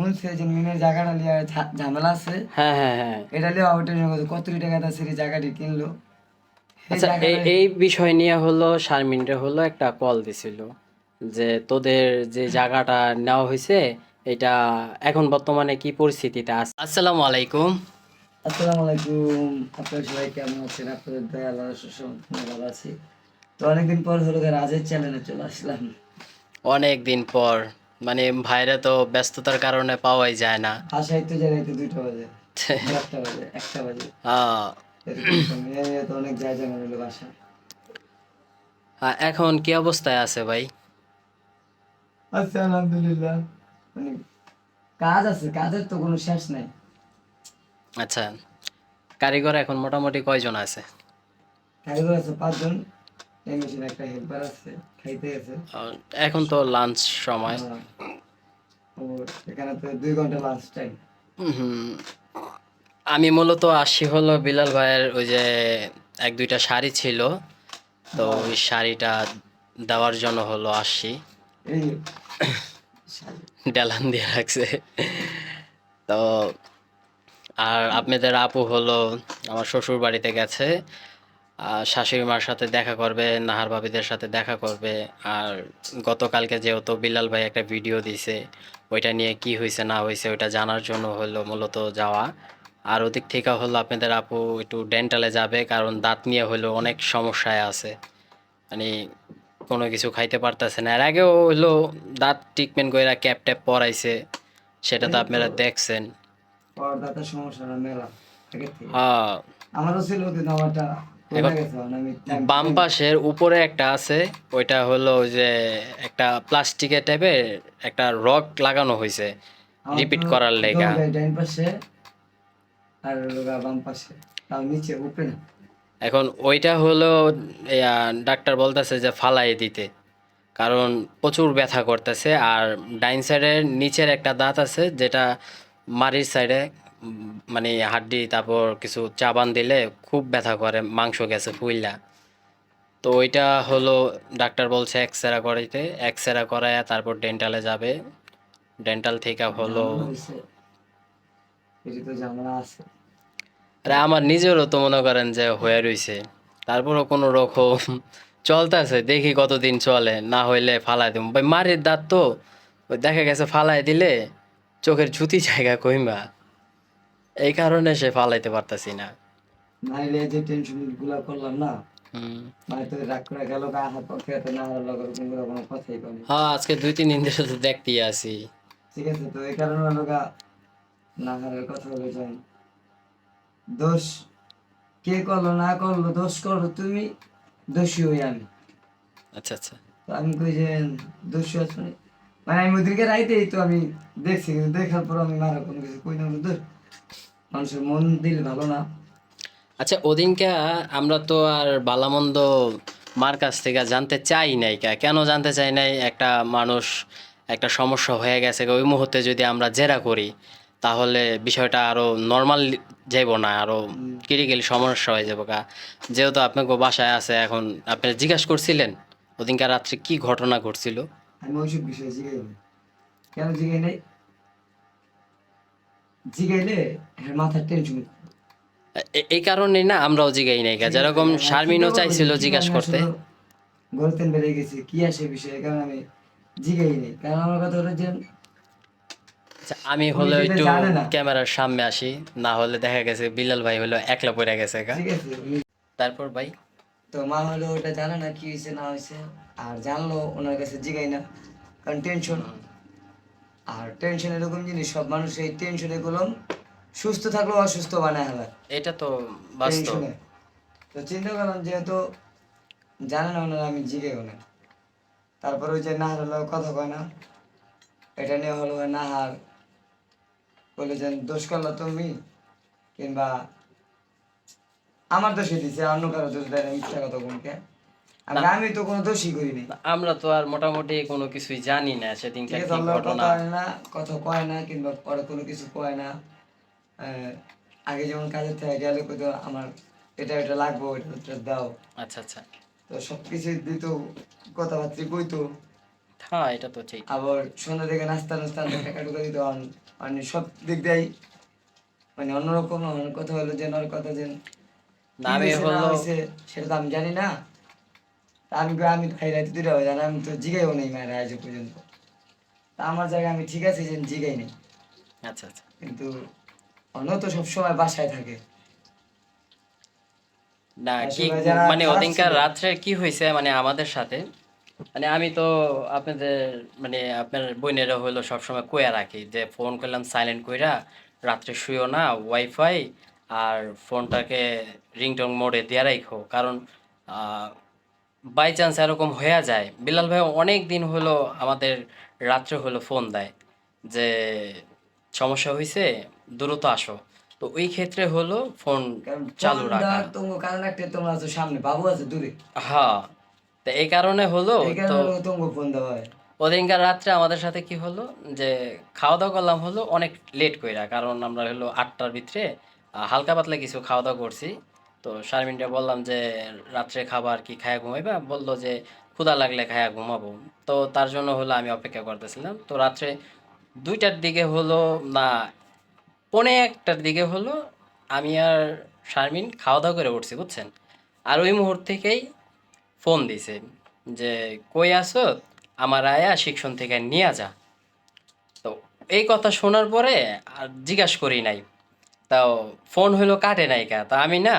শুনছে যে মিনের জায়গাটা লিয়ে ঝামেলা আছে? হ্যাঁ হ্যাঁ হ্যাঁ। এটা লিয়ে কত টাকা সেই জায়গাটি কিনলো? আচ্ছা এই এই বিষয় নিয়ে হলো শারমিনরে হলো একটা কল দিছিল যে তোদের যে জায়গাটা নেওয়া হয়েছে এটা এখন বর্তমানে কি পরিস্থিতিতে আছে? আসসালামু আলাইকুম। আসসালামু আলাইকুম। আপনারা সবাই কেমন আছেন? আপনাদের দয়া আল্লাহ ভালো আছি। তো অনেকদিন পর হলো রাজের চ্যানেলে চলে আসলাম। অনেক দিন পর। মানে ভাইরা তো ব্যস্ততার কারণে পাওয়াই যায় না। তো দুইটা বাজে একটা বাজে একটা বাজে। এই তো অনেক মনে বাসা এখন কি অবস্থায় আছে ভাই? আচ্ছা আলহামদুলিল্লাহ। মানে কাজ আছে কাজের তো কোনো শেষ নাই। আচ্ছা কারিগর এখন মোটামুটি কয়জন আছে? কারিগর আছে পাঁচজন। এই মেশিনে একটা হেল্পার আছে খাইতে আছে এখন তো লাঞ্চ সময়। ও এখানে তো দুই ঘণ্টা লাঞ্চ টাইম হুম, আমি মূলত আসি হলো বিলাল ভাইয়ের ওই যে এক দুইটা শাড়ি ছিল তো ওই শাড়িটা দেওয়ার জন্য হলো আসি। ডালান দিয়ে রাখছে। তো আর আপনাদের আপু হলো আমার শ্বশুর বাড়িতে গেছে শাশুড়ি মার সাথে দেখা করবে নাহার ভাবিদের সাথে দেখা করবে। আর গতকালকে যেহেতু বিলাল ভাই একটা ভিডিও দিছে ওইটা নিয়ে কি হয়েছে না হয়েছে ওইটা জানার জন্য হলো মূলত যাওয়া। আর ওদিক থেকে হলো আপনাদের আপু একটু ডেন্টালে যাবে কারণ দাঁত নিয়ে হলো অনেক সমস্যায় আছে। মানে কোনো কিছু খাইতে পারতেছে না। এর আগেও হলো দাঁত ট্রিটমেন্ট করে ক্যাপ ট্যাপ পরাইছে সেটা তো আপনারা দেখছেন। সমস্যা মেলা হ্যাঁ। আমারও ছিল বাম পাশের উপরে একটা আছে ওইটা হলো যে একটা প্লাস্টিকের টাইপের একটা রক লাগানো হয়েছে রিপিট করার লেগা। পাশে আর বাম পাশে তাও নিচে উপরে না। এখন ওইটা হলো ডাক্তার বলতেছে যে ফালাই দিতে কারণ প্রচুর ব্যথা করতেছে আর ডাইন সাইডের নিচের একটা দাঁত আছে যেটা মারির সাইডে মানে হাড্ডি তারপর কিছু চাবান দিলে খুব ব্যথা করে মাংস গেছে ফুইলা। তো ওইটা হলো ডাক্তার বলছে এক্সরা করাইতে এক্সরা করায় তারপর ডেন্টালে যাবে। ডেন্টাল থেকে হলো আরে আমার নিজেরও তো মনে করেন যে হয়ে রইছে। তারপরও কোনো রকম চলতেছে দেখি কতদিন চলে না হইলে ফালাই দিব। ভাই মারের দাঁত তো দেখা গেছে ফালাই দিলে চোখের জুতি জায়গা কইমা। এই কারণে সে ফালাইতে পারতাছি না। নাইলে যে টেনশনগুলা করলাম না হ্যাঁ আজকে দুই তিন দিন ধরে তো দেখতেই আছি। ঠিক আছে তো এই কারণে হলো না হারার কথা হলো দোষ কে করল না করল দোষ করল তুমি দোষী হই আমি। আচ্ছা আচ্ছা। তো আমি কই যে দোষী আছো? মানে আমি ওদেরকে রাইতেই তো আমি দেখছি কিন্তু দেখার পর আমি মারা কোনো কিছু কই না দোষ। মানুষের মন দিল ভালো না। আচ্ছা ওদিনকে আমরা তো আর বালামন্দ মার কাছ থেকে জানতে চাই নাই কা কেন জানতে চাই নাই? একটা মানুষ একটা সমস্যা হয়ে গেছে ওই মুহূর্তে যদি আমরা জেরা করি তাহলে বিষয়টা আরও নর্মাল যাইব না আরও ক্রিটিক্যাল সমস্যা হয়ে যাব কা যেহেতু আপনাকে বাসায় আছে এখন আপনি জিজ্ঞাসা করছিলেন ওদিনকার রাত্রে কি ঘটনা ঘটছিল? আমি ওইসব বিষয়ে জিগাই কেন জিগাই নাই? জিগাইলে মাথার টেনশন এই কারণেই না আমরাও জিগাই নাই যেরকম শারমিনও চাইছিল জিজ্ঞাসা করতে। গলতেন বেড়ে গেছে কি আসে বিষয়ে? কারণ আমি জিগাই নেই। কারণ আমার কথা হলো যে আচ্ছা, আমি হলে একটু ক্যামেরার সামনে আসি। না হলে দেখা গেছে বিলাল ভাই হলো একলা পড়ে গেছে তারপর ভাই? তো মা হলো ওটা জানে না কি হয়েছে না হয়েছে। আর জানলো ওনার কাছে জিগাই না। কারণ টেনশন আর টেনশন এরকম জিনিস সব মানুষ এই টেনশনে গুলো সুস্থ থাকলেও অসুস্থ বানায় হলো এটা তো বাস্তব। তো চিন্তা করলাম যেহেতু জানে না ওনারা আমি জিগে না তারপর ওই যে নাহার হলো কথা কয় না। এটা নিয়ে হলো নাহার বলে যে দোষ করল তুমি? কিংবা আমার দোষে দিছে অন্য কারও দোষ দেয় না মিথ্যা কথা কোনকে আমি আমি তো কোনো দোষই করিনি আমরা তো আর মোটামুটি কোনো কিছুই জানি না কি ঘটনা। কথা না কথা কয় না কিংবা পরে কোনো কিছু কয় না আগে যেমন কাজের থেকে গেলে কইতো আমার এটা এটা লাগবো এটা এটা দাও। আচ্ছা আচ্ছা। তো সব কিছু দিত কথাবার্তা কইতো। হ্যাঁ এটা তো ঠিক। আবার সন্ধ্যা থেকে নাস্তা নাস্তা টাকা টুকা দিতে মানে সব দিক দিয়েই। মানে অন্যরকম কথা হলো যে কথা যে না, আমি সেটা তো আমি জানি না। আমি আমি খাই রাতে দুটা হয়ে জানি আমি তো জিগাইও নেই মায়ের আজ পর্যন্ত। তা আমার জায়গায় আমি ঠিক আছে যে জিগাই নেই। আচ্ছা আচ্ছা। কিন্তু অন্য তো সবসময় বাসায় থাকে। না কি মানে ওদিনকার রাত্রে কি হয়েছে মানে আমাদের সাথে? মানে আমি তো আপনাদের মানে আপনার বোনেরা হলো সবসময় কইয়া রাখি যে ফোন করলাম সাইলেন্ট কইরা রাত্রে শুইও না ওয়াইফাই আর ফোনটাকে রিংটং মোডে দিয়ে রাখো কারণ বাই চান্স এরকম হয়ে যায়। বিলাল ভাই অনেক দিন হলো আমাদের রাত্রে হলো ফোন দেয় যে সমস্যা হয়েছে দ্রুত আসো। তো ওই ক্ষেত্রে হলো ফোন চালু রাখা। তোমার আছো সামনে বাবু আছে দূরে। হ্যাঁ তো এই কারণে হলো এই তো ফোন দেওয়া হয়। ওদিনকার রাত্রে আমাদের সাথে কি হলো যে খাওয়া দাওয়া করলাম হলো অনেক লেট কইরা কারণ আমরা হলো আটটার ভিতরে হালকা পাতলা কিছু খাওয়া দাওয়া করছি। তো শারমিনটা বললাম যে, রাত্রে খাবার কি খায়া ঘুমাইবা? বলল যে, ক্ষুধা লাগলে খায়া ঘুমাবো। তো তার জন্য হলো আমি অপেক্ষা করতেছিলাম। তো রাত্রে দুইটার দিকে হলো না, পনে একটার দিকে হলো আমি আর শারমিন খাওয়া দাওয়া করে উঠছি, বুঝছেন? আর ওই মুহূর্ত থেকেই ফোন দিছে যে, কই আসো আমার আয়া শিক্ষণ থেকে নিয়ে যা। তো এই কথা শোনার পরে আর জিজ্ঞাসা করি নাই। তাও ফোন হইল কাটে নাই কা। তা আমি না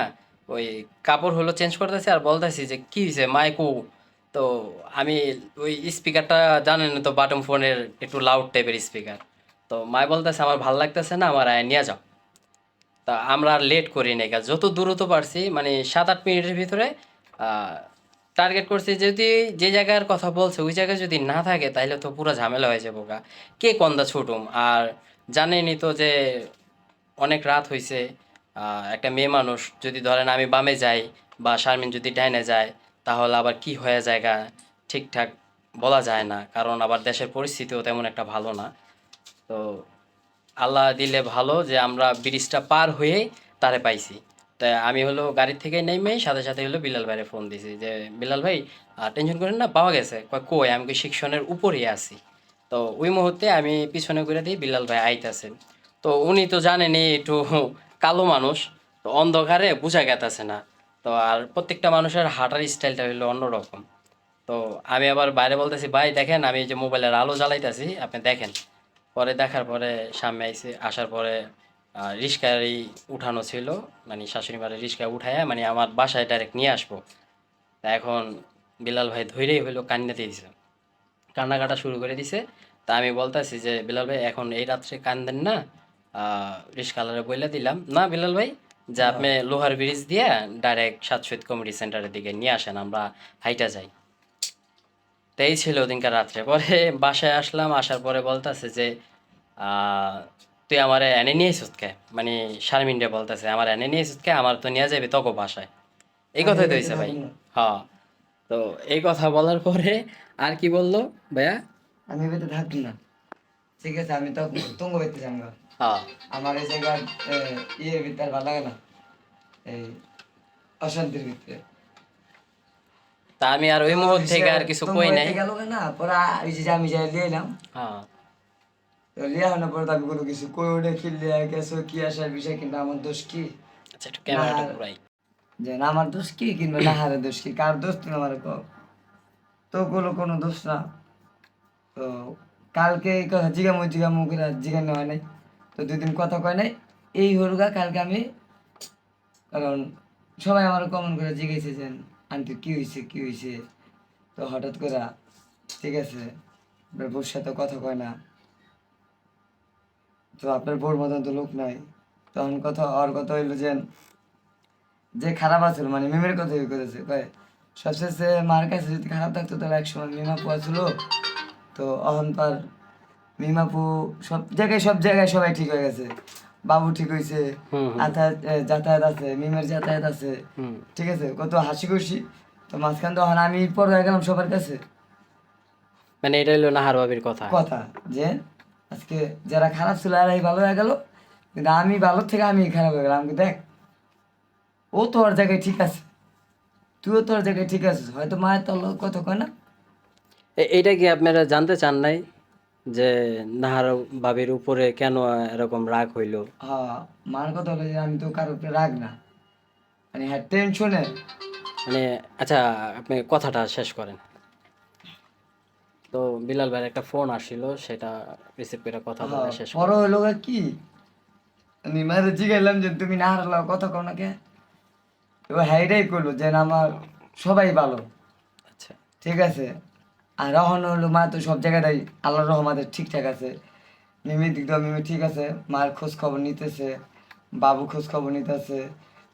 ওই কাপড় হলো চেঞ্জ করতেছি আর বলতেছি যে, কি হয়েছে মাইকু? তো আমি ওই স্পিকারটা জানেন তো বাটম ফোনের একটু লাউড টাইপের স্পিকার তো মায় বলতেছে, আমার ভালো লাগতেছে না, আমার আয় নিয়ে যাও। তা আমরা আর লেট করি গা। যত দ্রুত পারছি মানে সাত আট মিনিটের ভিতরে টার্গেট করছি যদি যে জায়গার কথা বলছে, ওই জায়গায় যদি না থাকে, তাহলে তো পুরো ঝামেলা হয়ে যাব কে কন্দা ছুটুম? আর জানেনই তো যে, অনেক রাত হয়েছে একটা মেয়ে মানুষ যদি ধরেন আমি বামে যাই বা শারমিন যদি ডাইনে যায়, তাহলে আবার কি হয়ে জায়গা? ঠিকঠাক বলা যায় না, কারণ আবার দেশের পরিস্থিতিও তেমন একটা ভালো না। তো আল্লাহ দিলে ভালো যে আমরা ব্রিজটা পার হয়ে তারে পাইছি। তাই আমি হলো গাড়ি থেকে নেমে সাথে সাথে হলো বিলাল ভাইয়ের ফোন দিছি যে, বিলাল ভাই টেনশন করেন না, পাওয়া গেছে। কয়, কই, আমি কি শিক্ষণের উপরেই আছি? তো ওই মুহূর্তে আমি পিছনে করে দিই বিলাল ভাই আইতাছে। তো উনি তো জানেনই একটু কালো মানুষ, তো অন্ধকারে বোঝা গেতাছে না। তো আর প্রত্যেকটা মানুষের হাঁটার স্টাইলটা হলো অন্যরকম। তো আমি আবার বাইরে বলতেছি, ভাই, দেখেন, আমি যে মোবাইলের আলো জ্বালাইতেছি, আপনি দেখেন। পরে দেখার পরে সামনে আইসে আসার পরে রিক্সায় উঠানো ছিল। মানে শাশুড়ি মারে রিক্সায় উঠায় মানে আমার বাসায় ডাইরেক্ট নিয়ে আসব। তা এখন বিলাল ভাই ধৈরেই হইল কান্নাতে দিছে। কান্নাকাটা শুরু করে দিছে। তা আমি বলতেছি যে, বিলাল ভাই, এখন এই রাত্রে কান্দেন না রিক্সাওয়ালারে বইলা দিলাম। না বিলাল ভাই যে আপনি লোহার ব্রিজ দিয়ে ডাইরেক্ট সাতশোদ কমিটি সেন্টারের দিকে নিয়ে আসেন আমরা হাইটা যাই। তাই ছিল ওদিনকার রাত্রে। পরে বাসায় আসলাম আসার পরে বলতেছে যে তুই আমার এনে নিয়ে কে? মানে শারমিনরে বলতেছে আমার এনে নিয়ে কে? আমার তো নিয়ে যাবে তকো বাসায়। এই কথাই তো হয়েছে ভাই। হ্যাঁ। তো এই কথা বলার পরে আর কি বলল ভাইয়া? আমি থাকি না। ঠিক আছে আমি তো তুঙ্গ বেতে যাব হ্যাঁ আমার এই জায়গার ইয়ের ভিতরে ভালো লাগে না। এই অশান্তির ভিতরে। তা আমি আর ওই মুহূর্ত থেকে আর কিছু কই নাই। গেল না পরে ওই যে আমি যাই লিয়ে এলাম। হ্যাঁ। তো লিয়ে আনার পরে আমি কোনো কিছু কই কি লিয়ে গেছো কি আসার বিষয় কিন্তু আমার দোষ কি? আচ্ছা একটু ক্যামেরাটা ঘুরাই। যে না আমার দোষ কি কিংবা না হারে দোষ কি কার দোষ তুমি আমার কও। তো কোনো কোনো দোষ না। তো কালকে এই কথা জিগামু জিগামু করে জিগানো হয় নাই। তো দুদিন কথা কয় নাই। এই হরুগা কালকে আমি, কারণ সবাই আমার কমন করে জিজ্ঞেসে যে আন্টি, কি হয়েছে কি হয়েছে তো হঠাৎ করে, ঠিক আছে, আপনার বউর সাথে কথা কয় না। তো আপনার বউর মতন তো লোক নাই। তখন কথা, আর কথা হইল যে যে খারাপ আছিল মানে মিমের কথা করেছে কয় সবশেষে মার কাছে যদি খারাপ থাকতো, তাহলে একসময় মিমাপু ছিল তো অহন তার মিমাপু সব জায়গায় সব জায়গায় সবাই ঠিক হয়ে গেছে। বাবু ঠিক হয়েছে যাতায়াত আছে মিমের যাতায়াত আছে। ঠিক আছে কত হাসি খুশি তো মাঝখান তখন আমি পর হয়ে গেলাম সবার কাছে। মানে এটা হলো নাহার বাবির কথা। কথা যে আজকে যারা খারাপ ছিল এরাই ভালো হয়ে গেল কিন্তু আমি ভালো থেকে আমি খারাপ হয়ে গেলাম আমি দেখ ও তোর জায়গায় ঠিক আছে। তুইও তোর জায়গায় ঠিক আছিস হয়তো মায়ের তোর লোক কথা কয় না। এইটা কি আপনারা জানতে চান নাই? যে নাহার বাবির উপরে কেন এরকম রাগ হইল? হ্যাঁ মার কথা হলো যে আমি তো কারোর উপরে রাগ না। মানে হ্যাঁ টেনশনে মানে আচ্ছা আপনি কথাটা শেষ করেন। তো বিলাল ভাইয়ের একটা ফোন আসছিল সেটা রিসিভ করে কথা বলে শেষ করেন। বড় হলো কি? আমি মারে জিগাইলাম যে তুমি না হারলা কথা কও না কে? তো হ্যাইটাই করল যে না আমার সবাই ভালো। আচ্ছা। ঠিক আছে? আর রহন হলো মা তো সব জায়গাটাই আল্লাহ রহমাদের ঠিকঠাক আছে। মিমি দিক দিয়ে মিমি ঠিক আছে মার খোঁজ খবর নিতেছে বাবু খোঁজ খবর নিতেছে।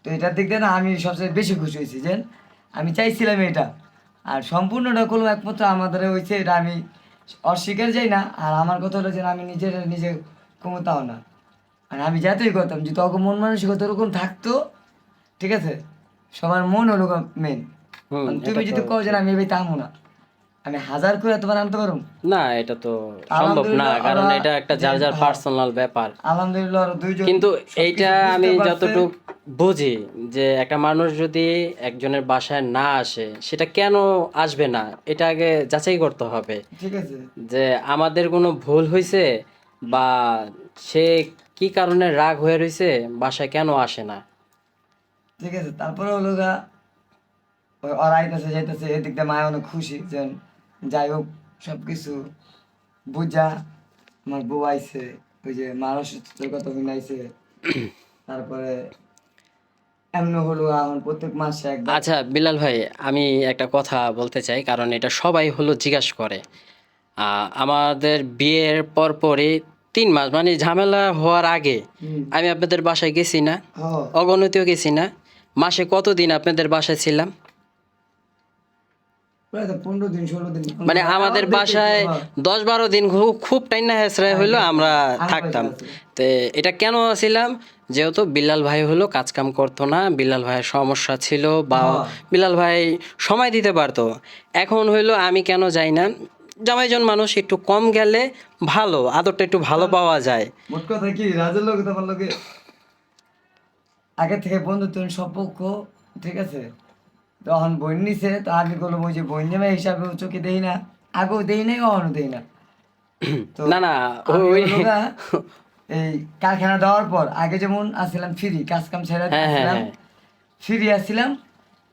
তো এটার দিক দিয়ে না আমি সবচেয়ে বেশি খুশি হয়েছি যে আমি চাইছিলাম এটা। আর সম্পূর্ণটা করল একমাত্র আমাদের হয়েছে এটা আমি অস্বীকার যাই না আর আমার কথা হলো যে আমি নিজের নিজে ক্ষমতাও না। আর আমি যাতেই করতাম যে তখন মন মানসিকতা ওরকম থাকতো ঠিক আছে? সবার মন হলো মেন তুমি যদি কও যে আমি এবার তামো না। আমি হাজার করে তোমার আনতে পারো না এটা তো সম্ভব না কারণ এটা একটা যার যার যে- পার্সোনাল ব্যাপার। আলহামদুলিল্লাহ দুইজন কিন্তু এইটা আমি যতটুকু বুঝি যে একটা মানুষ যদি একজনের বাসায় না আসে সেটা কেন আসবে না? এটা আগে যাচাই করতে হবে। ঠিক আছে। যে আমাদের কোনো ভুল হয়েছে বা সে কি কারণে রাগ হয়ে রয়েছে বাসায় কেন আসে না? ঠিক আছে তারপরে হলো গা ওই ওরা আইতেছে যাইতেছে এদিক দিয়ে মায়া অনেক খুশি যে যাই হোক সব কিছু বুঝা আমার বউ আইছে ওই যে মার অসুস্থতার কথা হইন আইছে। তারপরে এমনি হলো এখন প্রত্যেক মাসে একবার। আচ্ছা বিলাল ভাই আমি একটা কথা বলতে চাই কারণ এটা সবাই হলো জিজ্ঞাসা করে। আহ, আমাদের বিয়ের পর পরপরই তিন মাস মানে ঝামেলা হওয়ার আগে আমি আপনাদের বাসায় গেছি না অগণিতও গেছি না। মাসে কতদিন আপনাদের বাসায় ছিলাম? মানে আমাদের বাসায় হ্যাঁ। দশ বারো দিন খুব খুব টাইনা হেসরাই হইল আমরা থাকতাম। তো এটা কেন ছিলাম যেহেতু বিল্লাল ভাই হলো কাজ কাম করতো না বিল্লাল ভাইয়ের সমস্যা ছিল বা হ্যাঁ। বিল্লাল ভাই সময় দিতে পারতো। এখন হইল আমি কেন যাই না? জামাইজন মানুষ একটু কম গেলে ভালো আদরটা একটু ভালো পাওয়া যায়। মোট কথা কি রাজের লোক তোমার লোকে আগে থেকে বন্ধুত্ব সম্পর্ক ঠিক আছে? তখন বই নিছে তো আগে করল ওই যে বই নেবে হিসাবে চোখে দেই না। আগেও দেই নাই কখনো দেই না। না না ওই এই কারখানা দেওয়ার পর আগে যেমন আসছিলাম ফ্রি কাজ কাম ছেড়ে হ্যাঁ, হ্যাঁ, আসছিলাম হ্যাঁ। ফ্রি আসছিলাম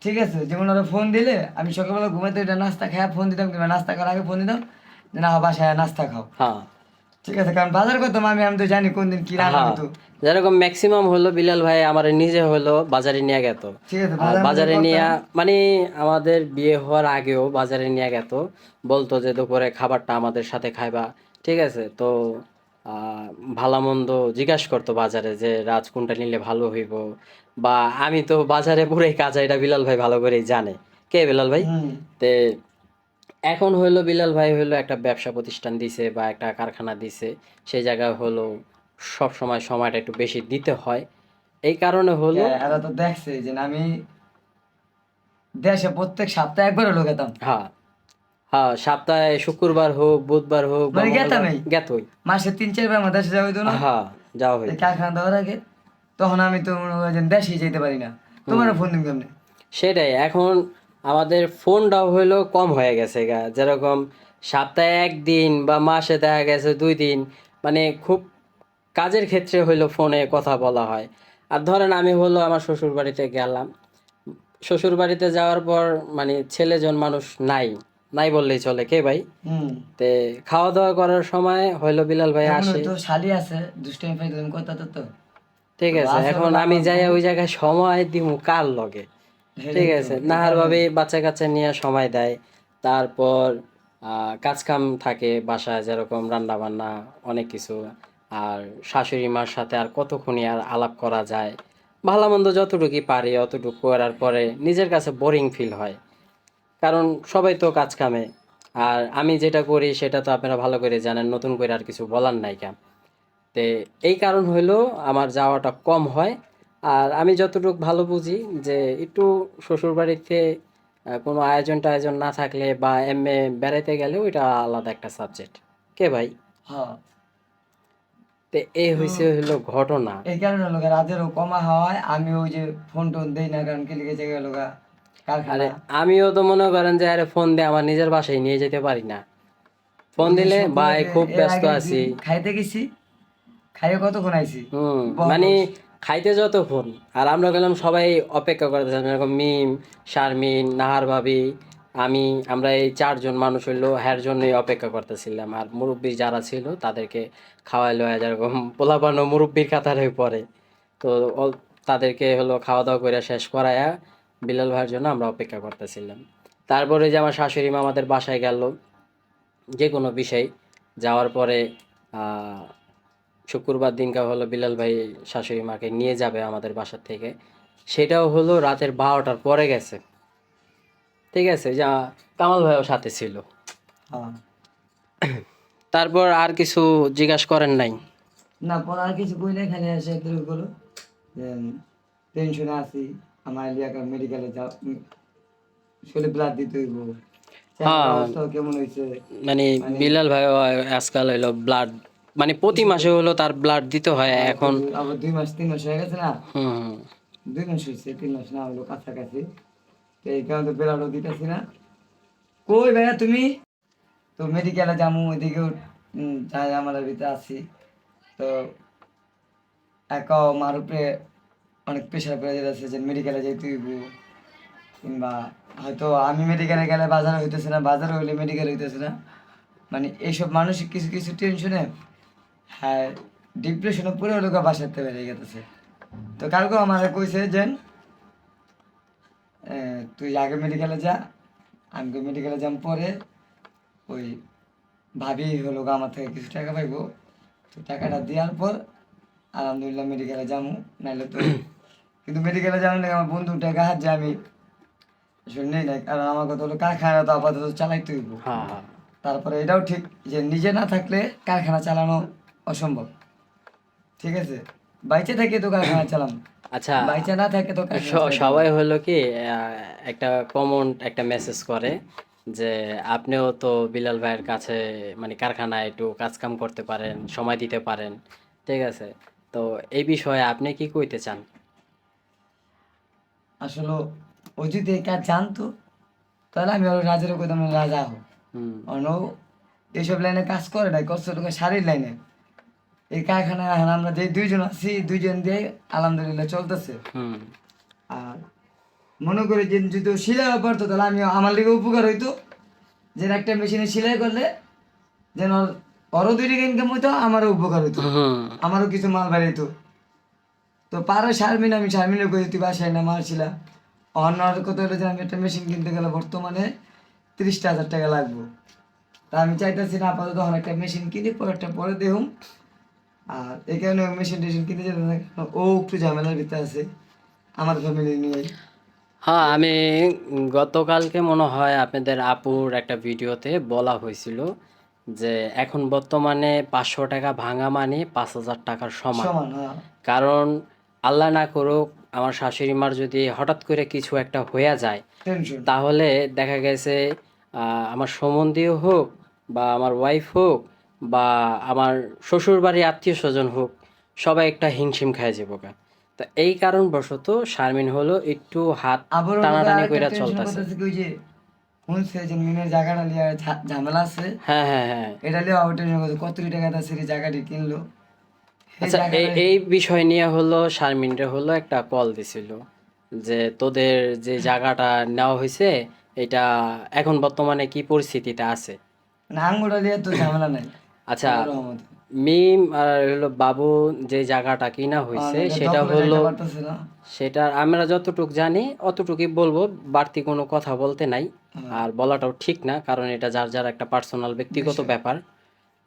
ঠিক আছে যেমন ওরা ফোন দিলে আমি সকালবেলা ঘুমাতে নাস্তা খাওয়া ফোন দিতাম কিংবা নাস্তা করার আগে ফোন দিতাম যে না বাসায় নাস্তা খাও। হ্যাঁ। ঠিক আছে কারণ বাজার করতাম আমি আমি তো জানি কোন দিন কি রান্না হ্যাঁ হতো যেরকম ম্যাক্সিমাম হলো বিলাল ভাই আমার নিজে হলো বাজারে নিয়ে গেত। আর বাজার নিয়ে মানে আমাদের বিয়ে হওয়ার আগেও বাজারে নিয়ে গেত। বলতো যে দুপুরে খাবারটা আমাদের সাথে খাইবা। ঠিক আছে তো আহ, ভালো মন্দ জিজ্ঞাসা করতো বাজারে যে রাজ কোনটা নিলে ভালো হইব? বা আমি তো বাজারে পুরাই কাজা এটা বিলাল ভাই ভালো করেই জানে। কে বিলাল ভাই? তে এখন হইল বিলাল ভাই হইল একটা ব্যবসা প্রতিষ্ঠান দিছে বা একটা কারখানা দিছে। সেই জায়গায় হলো সব সময় সময়টা একটু বেশি দিতে হয়। এই কারণে হলো হ্যাঁ, এরা তো দেখছে যে আমি দেশে প্রত্যেক সপ্তাহে একবার হলো গেতাম হ্যাঁ হ্যাঁ সপ্তাহে শুক্রবার হোক বুধবার হোক মানে গেতামই। গেতই। মাসে তিন চারবার আমার দেশে যাওয়া হইতো না। হ্যাঁ যাওয়া হইতো। কারখানা দেওয়ার আগে তখন আমি তো মনে হয় যে দেশেই যেতে পারি না। তোমার ফোন দিন কেমনে? সেটাই এখন আমাদের ফোনটাও হইল কম হয়ে গেছে গা। যেরকম সপ্তাহে একদিন বা মাসে দেখা গেছে দুই দিন মানে খুব কাজের ক্ষেত্রে হইল ফোনে কথা বলা হয়। আর ধরেন আমি হলো আমার শ্বশুর বাড়িতে গেলাম। শ্বশুর বাড়িতে যাওয়ার পর মানে ছেলেজন মানুষ নাই নাই বললেই চলে। কে ভাই? তে খাওয়া দাওয়া করার সময় হইল বিলাল ভাই আসে। তো শালি আছে দুষ্টামি ফাইলাম কথা তো তো। ঠিক আছে এখন আমি যাই ওই জায়গায় সময় দিমু কার লগে? ঠিক আছে নাহার ভাবে বাচ্চা কাচ্চা নিয়ে সময় দেয় তারপর কাজ কাম থাকে বাসায় যেরকম রান্না বান্না অনেক কিছু আর শাশুড়ি মার সাথে আর কতক্ষণই আর আলাপ করা যায়। ভালো মন্দ যতটুকুই পারি অতটুকু করার পরে নিজের কাছে বোরিং ফিল হয়। কারণ সবাই তো কাজ কামে আর আমি যেটা করি সেটা তো আপনারা ভালো করে জানেন নতুন করে আর কিছু বলার নাই কেন? তে এই কারণ হইল আমার যাওয়াটা কম হয় আর আমি যতটুকু ভালো বুঝি যে একটু শ্বশুর বাড়িতে কোনো আয়োজন টায়োজন না থাকলে বা এমএ বেড়াইতে গেলেও এটা আলাদা একটা সাবজেক্ট কে ভাই? হ্যাঁ। তে এই হলো ঘটনা। এই কারণে রাতেরও কমা হওয়ায় আমি ওই যে ফোন টোন দেই না কারণ গেল আরে আমিও তো মনে করেন যে আরে ফোন দিয়ে আমার নিজের বাসায় নিয়ে যেতে পারি না। ফোন দিলে ভাই খুব ব্যস্ত আছি। খাইতে গেছি খাইয়ে কতক্ষণ আইছি? মানে খাইতে যতক্ষণ আর আমরা গেলাম সবাই অপেক্ষা করতেছিলাম এরকম মিম, শারমিন, নাহার ভাবি, আমি, আমরা এই চারজন মানুষ হইল হ্যার জন্যই অপেক্ষা করতেছিলাম। আর মুরব্বী যারা ছিল, তাদেরকে খাওয়াইলো যেরকম পোলাপানো মুরব্বীর কাতারে পরে। তো তাদেরকে হলো খাওয়া দাওয়া করে শেষ করায়া বিলাল ভাইয়ের জন্য আমরা অপেক্ষা করতেছিলাম। তারপরে যে আমার শাশুড়ি মা আমাদের বাসায় গেল যে কোনো বিষয় যাওয়ার পরে শুক্রবার দিনকা হলো বিলাল ভাই শাশুড়ি মাকে নিয়ে যাবে আমাদের বাসার থেকে। সেটাও হলো রাতের বারোটার পরে গেছে। ঠিক আছে যা কামাল ভাইও সাথে ছিল। হ্যাঁ। তারপর আর কিছু জিজ্ঞাসা করেন নাই? না পর আর কিছু নাই খালি এসে একটু টেনশনে আছি আমার এলাকা মেডিকেলে যাও শরীরে ব্লাড দিতে হইব। হ্যাঁ। কেমন হয়েছে মানে বিলাল ভাই আজকাল হইল ব্লাড মানে প্রতি মাসে হলো তার ব্লাড দিতে হয় এখন। আবার দুই মাস তিন মাস হয়ে গেছে না? হুম। দুই মাস হয়েছে তিন মাস না হলো কাছাকাছি। তো এই কারণে বেলাডও দিতেছি না। কই ভাইয়া তুমি? তো মেডিকেলে যাব ওইদিকেও উম, যাই আমার ভিতরে আছি। তো একাও মার উপরে অনেক প্রেশার পড়ে যেতেছে যে মেডিকেলে যেতে হইব। কিংবা হয়তো আমি মেডিকেলে গেলে বাজার হইতেছে না বাজার হইলে মেডিকেল হইতেছে না। মানে এইসব মানসিক কিছু কিছু টেনশনে হ্যাঁ ডিপ্রেশনে পড়ে হলো বাসাতে বেরিয়ে গেতেছে তো কালকে আমার কইছে যে তুই আগে মেডিকেলে যা আমি মেডিকেলে যাম পরে ওই ভাবি হলো আমার থেকে কিছু টাকা পাইবো। তো টাকাটা দেওয়ার পর আলহামদুলিল্লাহ মেডিকেলে যাব নাহলে তো কিন্তু মেডিকেলে যাব না আমার বন্ধু টাকা হাত যে আমি নেই নাই কারণ আমার কথা হলো কারখানা তো আপাতত চালাইতে হইব। হ্যাঁ হ্যাঁ। তারপরে এটাও ঠিক যে নিজে না থাকলে কারখানা চালানো অসম্ভব। ঠিক আছে? বাইচে থেকে তো কারখানা চালাম। আচ্ছা বাইচে না থাকে তো সবাই হলো কি একটা কমন একটা মেসেজ করে যে আপনিও তো বিলাল ভাইয়ের কাছে মানে কারখানায় একটু কাজ কাম করতে পারেন সময় দিতে পারেন ঠিক আছে? তো এই বিষয়ে আপনি কি কইতে চান? আসলে ও যদি এই কাজ জানতো তাহলে আমি ওর রাজার কইতাম রাজা হো হুম। অন এইসব লাইনে কাজ করে নাই কষ্ট শাড়ির লাইনে। এই কারখানায় এখন আমরা যে দুইজন আছি দুইজন দিয়ে আলহামদুলিল্লাহ চলতেছে। আর মনে করি যে যদি সিলাই পারতো তাহলে আমি আমার লিগে উপকার হইতো। যে একটা মেশিনে সেলাই করলে যেন ওর- ওরও দুই টাকা ইনকাম হইতো আমারও উপকার হইতো। আমারও কিছু মাল বাড়াইতো তো পারো শারমিন আমি শারমিনে কই তুই বাসায় না মারছিলাম অন্য আর কত হলো যে আমি একটা মেশিন কিনতে গেলে বর্তমানে তিরিশটা হাজার টাকা লাগবো। তা আমি চাইতেছি না আপাতত একটা মেশিন কিনি পরে একটা পরে দেহুম আর এই কারণে মেশিন টেশিন কিনতে যেতে না ও একটু ঝামেলার ভিতরে আছে। আমার ফ্যামিলি নিয়ে। হ্যাঁ আমি গতকালকে মনে হয় আপনাদের আপুর একটা ভিডিওতে বলা হয়েছিল যে এখন বর্তমানে পাঁচশো টাকা ভাঙা মানে পাঁচ হাজার টাকার সমান। সমান হ্যাঁ। কারণ আল্লাহ না করুক আমার শাশুড়ি মার যদি হঠাৎ করে কিছু একটা হয়ে যায় তাহলে দেখা গেছে আমার সম্বন্ধীয় হোক বা আমার ওয়াইফ হোক বা আমার শ্বশুর বাড়ির আত্মীয় স্বজন হোক সবাই একটা হিমশিম খায় যাব গা। তো এই কারণবশত শারমিন হলো একটু হাত টানাটানি কইরা চলতেছে। যে শুনছে যে মিনের জায়গাটা লিয়ে ঝামেলা আছে হ্যাঁ হ্যাঁ হ্যাঁ। এটা লিয়ে আবার টেনশন কত টাকা তার সেই জায়গাটি কিনলো? আচ্ছা এই এই বিষয় নিয়ে হলো শারমিনরে হলো একটা কল দিছিল যে তোদের যে জায়গাটা নেওয়া হয়েছে এটা এখন বর্তমানে কি পরিস্থিতিতে আছে? মানে আঙ্গুটা লিয়ে তো ঝামেলা নাই। আচ্ছা মিম আর হলো বাবু যে জায়গাটা কিনা হয়েছে সেটা হলো। সেটা আমরা যতটুক জানি অতটুকুই বলব বাড়তি কোনো কথা বলতে নাই। আর বলাটাও ঠিক না কারণ এটা যার যার একটা পার্সোনাল ব্যক্তিগত ব্যাপার।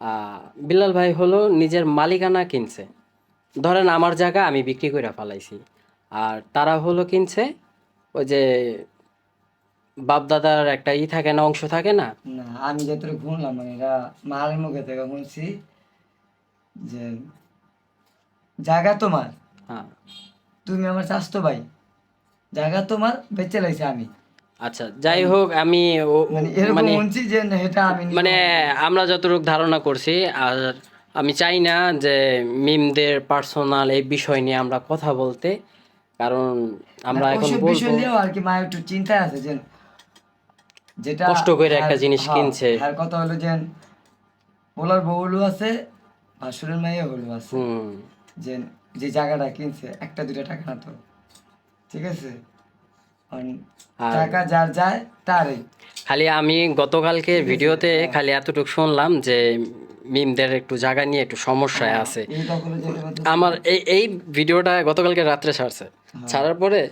আহ, বিল্লাল ভাই হলো নিজের মালিকানা কিনছে। ধরেন আমার জায়গা আমি বিক্রি করে ফেলাইছি। আর তারা হলো কিনছে ওই যে বাপদাদার একটা ই থাকে না অংশ থাকে না? না আমি যতটুকু শুনলাম মানে এরা মায়ের মুখে থেকে শুনছি যে জায়গা তোমার। হ্যাঁ। তুমি আমার স্বাস্থ্য ভাই। জায়গা তোমার বেঁচে লাইছে আমি। আচ্ছা যাই হোক আমি মানে মানে যে এটা আমি মানে আমরা যতটুকু ধারণা করছি আর আমি চাই না যে মিমদের পার্সোনাল এই বিষয় নিয়ে আমরা কথা বলতে কারণ আমরা এখন বলব। বিষয় নিয়েও আর কি মা একটু চিন্তায় আছে যে যেটা কষ্ট করে একটা জিনিস হ্যাঁ, কিনছে। আর কথা হলো যে ওলার বউলু আছে ভাসুরের মেয়ে হলু আছে। যে যে জায়গাটা কিনছে একটা দুটা টাকা না তো। ঠিক আছে? আর- টাকা যার যায় তারই। খালি আমি গতকালকে ভিডিওতে খালি এতটুকু শুনলাম যে মিমদের একটু জায়গা নিয়ে একটু সমস্যায় আছে। আমার এই এই ভিডিওটা গতকালকে রাত্রে ছাড়ছে। ছাড়ার পরে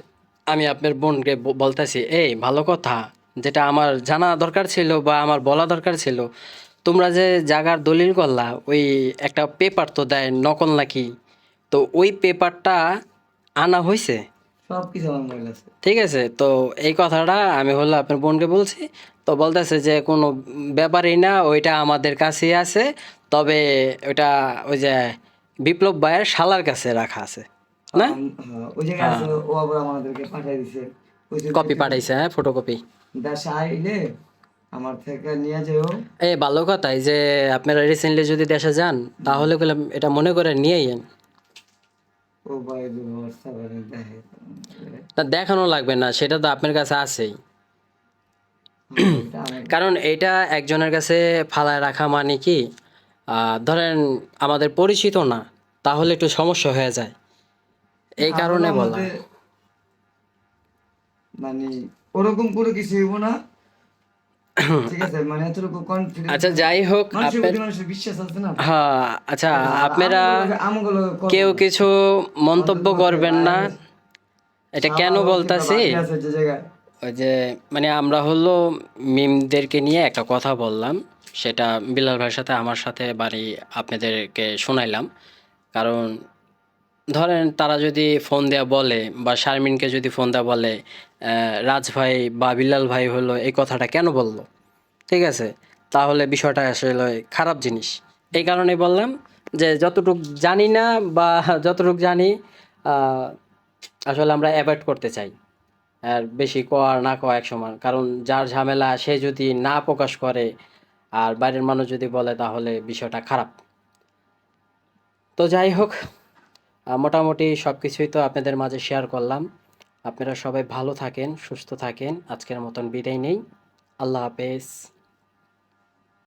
আমি আপনার বোনকে বলতেছি এই ভালো কথা। যেটা আমার জানা দরকার ছিল বা আমার বলা দরকার ছিল তোমরা যে জাগার দলিল করলা ওই একটা পেপার তো দেয় নকল নাকি? তো ওই পেপারটা আনা হয়েছে সব কিছু আমার মহিলা আছে। ঠিক আছে তো এই কথাটা আমি হলো আপনার বোনকে বলছি তো বলতেছে যে কোনো ব্যাপারই না ওইটা আমাদের কাছেই আছে তবে ওইটা ওই যে বিপ্লব ভাইয়ের শালার কাছে রাখা আছে না? হ্যাঁ, ওই জায়গায় আছে ও আবার আমাদেরকে পাঠিয়ে দিছে। কপি পাঠাইছে হ্যাঁ ফটোকপি দেশে আইলে আমার থেকে নিয়ে যেও। এই ভালো কথাই যে আপনারা রিসেন্টলি যদি দেশে যান তাহলে বললাম এটা মনে করে নিয়ে যান। ও ভাই অবস্থা করে দেখে। তা দেখানো লাগবে না সেটা তো আপনার কাছে আছেই। কারণ এটা একজনের কাছে ফালায় রাখা মানে কি ধরেন আমাদের পরিচিত না তাহলে একটু সমস্যা হয়ে যায়। এই কারণে বলা মানে ওরকম কোনো কিছু হইব না। ঠিক আছে মানে এতটুকু কনফিডেন্স আচ্ছা যাই হোক মানুষের আপনার প্রতি মানুষের বিশ্বাস আছে না? হ্যাঁ আচ্ছা আপনারা কেউ কিছু মন্তব্য করবেন না। এটা কেন বলতাছি? ওই যে মানে আমরা হলো মিমদেরকে নিয়ে একটা কথা বললাম। সেটা বিলাল ভাইয়ের সাথে আমার সাথে বাড়ি আপনাদেরকে শোনাইলাম। কারণ ধরেন তারা যদি ফোন দেয়া বলে বা শারমিনকে যদি ফোন দেওয়া বলে রাজ ভাই বা বিলাল ভাই হলো এই কথাটা কেন বলল? ঠিক আছে? তাহলে বিষয়টা আসলে খারাপ জিনিস। এই কারণে বললাম যে যতটুক জানি না বা যতটুক জানি আসলে আমরা অ্যাভয়েড করতে চাই। আর বেশি কোয়া না কোয়া এক সমান কারণ যার ঝামেলা সে যদি না প্রকাশ করে আর বাইরের মানুষ যদি বলে, তাহলে বিষয়টা খারাপ। তো যাই হোক মোটামুটি সব কিছুই তো আপনাদের মাঝে শেয়ার করলাম। আপনারা সবাই ভালো থাকেন, সুস্থ থাকেন। আজকের মতন বিদায় নেই। আল্লাহ হাফেজ।